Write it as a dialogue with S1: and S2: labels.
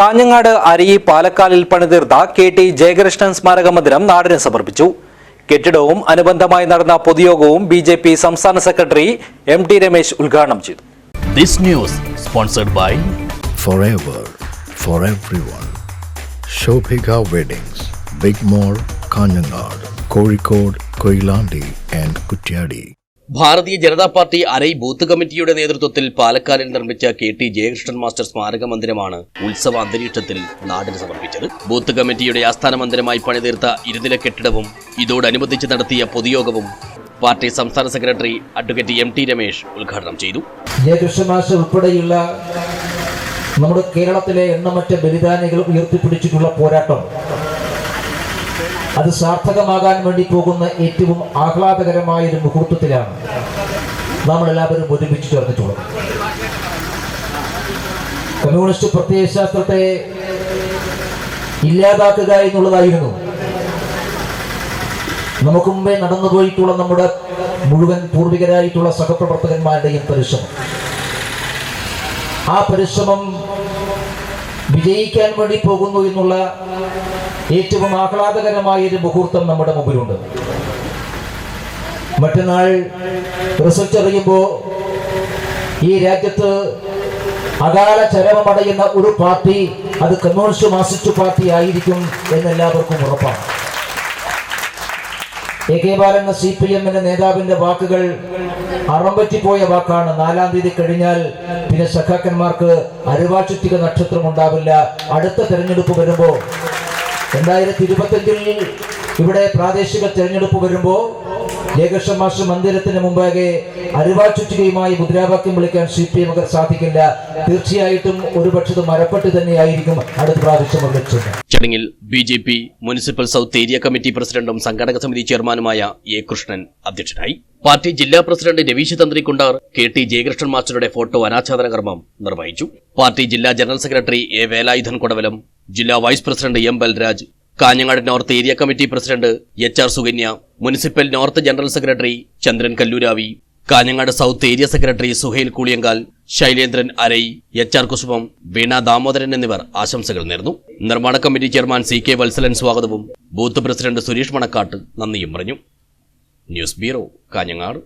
S1: കാഞ്ഞങ്ങാട് അരിയി പാലക്കാലിൽ പണിതീർത്ത കെ ടി ജയകൃഷ്ണൻ സ്മാരക മന്ദിരം നാടിന് സമർപ്പിച്ചു. കെട്ടിടവും അനുബന്ധമായി നടന്ന പൊതുയോഗവും ബി ജെ പി സംസ്ഥാന സെക്രട്ടറി എം ടി രമേശ് ഉദ്ഘാടനം ചെയ്തു.
S2: This news sponsored by
S3: forever for everyone weddings big mall Kanhangad Kozhikode Koyilandy and Kuttiady
S2: Bharatiya Janata party അരൈ booth കമ്മിറ്റിയുടെ നേതൃത്വത്തിൽ പാലക്കാടിൽ നിർമ്മിച്ച കെ ടി ജയകൃഷ്ണൻ മാസ്റ്റർ സ്മാരക മന്ദിരമാണ് ഉത്സവ അന്തരീക്ഷത്തിൽ നാടിന് സമർപ്പിച്ചത്. ബൂത്ത് കമ്മിറ്റിയുടെ ആസ്ഥാന മന്ദിരമായി പണിതീർത്ത ഇരുനില കെട്ടിടവും ഇതോടനുബന്ധിച്ച് നടത്തിയ പൊതുയോഗവും പാർട്ടി സംസ്ഥാന secretary advocate M T Ramesh ഉദ്ഘാടനം ചെയ്തു.
S4: ജയകൃഷ്ണമാഷ് ഉൾപ്പെടെയുള്ള നമ്മുടെ കേരളത്തിലെ എണ്ണമറ്റ ബലിദാനികൾ ഉയർത്തിപ്പിടിച്ചിട്ടുള്ള പോരാട്ടം. അത് സാർത്ഥകമാകാൻ വേണ്ടി പോകുന്ന ഏറ്റവും ആഹ്ലാദകരമായ ഒരു മുഹൂർത്തത്തിലാണ് നമ്മൾ എല്ലാവരും ഒരുമിച്ച് ചേർന്നിട്ടുള്ളത്. കമ്മ്യൂണിസ്റ്റ് പ്രത്യയശാസ്ത്രത്തെ ഇല്ലാതാക്കുക എന്നുള്ളതായിരുന്നു. നമുക്ക് മുമ്പേ നടന്നുപോയിട്ടുള്ള നമ്മുടെ മുഴുവൻ പൂർവികരായിട്ടുള്ള സഹപ്രവർത്തകന്മാരുടെയും പരിശ്രമം. ആ പരിശ്രമം വിജയിക്കാൻ വേണ്ടി പോകുന്നു എന്നുള്ള ഏറ്റവും ആഹ്ലാദകരമായ ഒരു മുഹൂർത്തം നമ്മുടെ മുമ്പിലുണ്ട്. മറ്റന്നാൾ റിസൾട്ട് അറിയുമ്പോൾ ഈ രാജ്യത്ത് അകാല ചരമമടയുന്ന ഒരു പാർട്ടി അത് കമ്മ്യൂണിസ്റ്റ് മാർസിസ്റ്റ് പാർട്ടി ആയിരിക്കും എന്നെല്ലാവർക്കും ഉറപ്പാണ്. A K Balan C P എമ്മിന്റെ നേതാവിന്റെ വാക്കുകൾ അറമ്പറ്റിപ്പോയ വാക്കാണ്. നാലാം തീയതി കഴിഞ്ഞാൽ പിന്നെ സഖാക്കന്മാർക്ക് അരുവാചുറ്റിക നക്ഷത്രം ഉണ്ടാവില്ല. അടുത്ത തെരഞ്ഞെടുപ്പ് വരുമ്പോ രണ്ടായിരത്തി ഇരുപത്തഞ്ചിൽ ഇവിടെ പ്രാദേശിക തെരഞ്ഞെടുപ്പ് വരുമ്പോൾ ജയകൃഷ്ണ മാഷ് മന്ദിരത്തിന് മുമ്പാകെ അരുവാ ചുറ്റുകയുമായി മുദ്രാവാക്യം വിളിക്കാൻ സി പി എമ്മുകാർ സാധിക്കില്ല. തീർച്ചയായിട്ടും ഒരുപക്ഷെ ഇത് മരപ്പെട്ട് തന്നെയായിരിക്കും അടുത്ത പ്രാവശ്യം വിളിച്ചത്
S2: ചടങ്ങിൽ B J P municipal south area committee പ്രസിഡന്റും സംഘടക സമിതി ചെയർമാനുമായ എ കൃഷ്ണൻ അധ്യക്ഷനായി. പാർട്ടി ജില്ലാ president Ravish Thanthrikundar K T Jayakrishnan മാസ്റ്ററുടെ ഫോട്ടോ അനാച്ഛാദന കർമ്മം നിർവഹിച്ചു. പാർട്ടി ജില്ലാ general secretary A Velayudhan Kodavalam ജില്ലാ vice president M Balraj Kanhangad north area committee president H R Sukanya municipal north general secretary Chandran Kalluravi Kanhangad south area secretary Suhail Kooliyankal Shailendran Arai H R Kusumam Veena Damodaran എന്നിവർ ആശംസകൾ നേർന്നു. നിർമ്മാണ committee chairman C K Valsalan സ്വാഗതവും booth president Suresh Manakkat നന്ദിയും പറഞ്ഞു. News bureau Kanhangad.